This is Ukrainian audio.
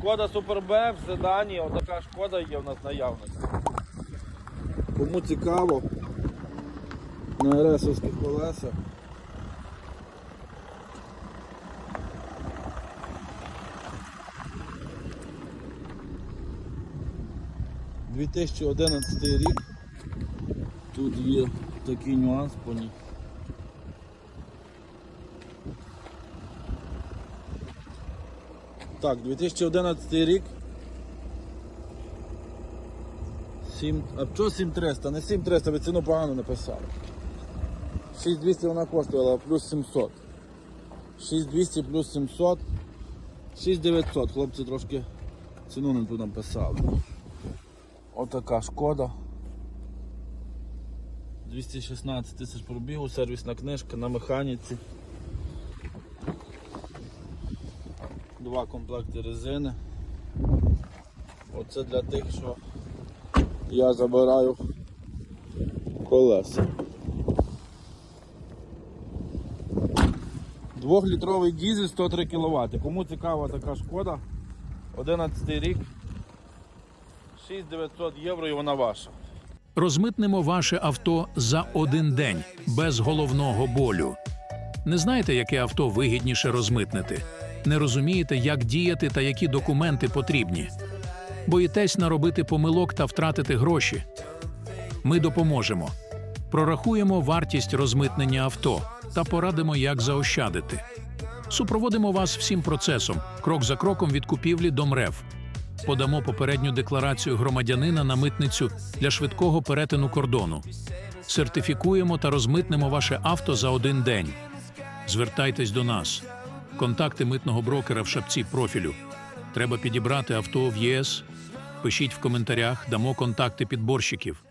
Шкода Суперб в седані, отака шкода є в нас в наявності. Кому цікаво, на ресовських колесах. – 2011 рік. Тут є такий нюанс по ній. Так, 2011 рік. 7, а що 7300? Не 7300, ви ціну погано написали. 6200 вона коштувала, плюс 700. 6200 плюс 700. 6900. Хлопці трошки ціну не тут написали. Отака шкода. 216 тисяч пробігу, сервісна книжка на механіці. Два комплекти резини. Оце для тих, що я забираю колеса. Двохлітровий дізель 103 кВт. Кому цікава така шкода, 11 рік, 6900 євро і вона ваша. Розмитнемо ваше авто за один день без головного болю. Не знаєте, яке авто вигідніше розмитнити? Не розумієте, як діяти та які документи потрібні. Боїтесь наробити помилок та втратити гроші. Ми допоможемо. Прорахуємо вартість розмитнення авто та порадимо, як заощадити. Супроводимо вас всім процесом, крок за кроком від купівлі до МРЕВ. Подамо попередню декларацію громадянина на митницю для швидкого перетину кордону. Сертифікуємо та розмитнемо ваше авто за один день. Звертайтесь до нас. Контакти митного брокера в шапці профілю. Треба підібрати авто в ЄС. Пишіть в коментарях, дамо контакти підборщиків.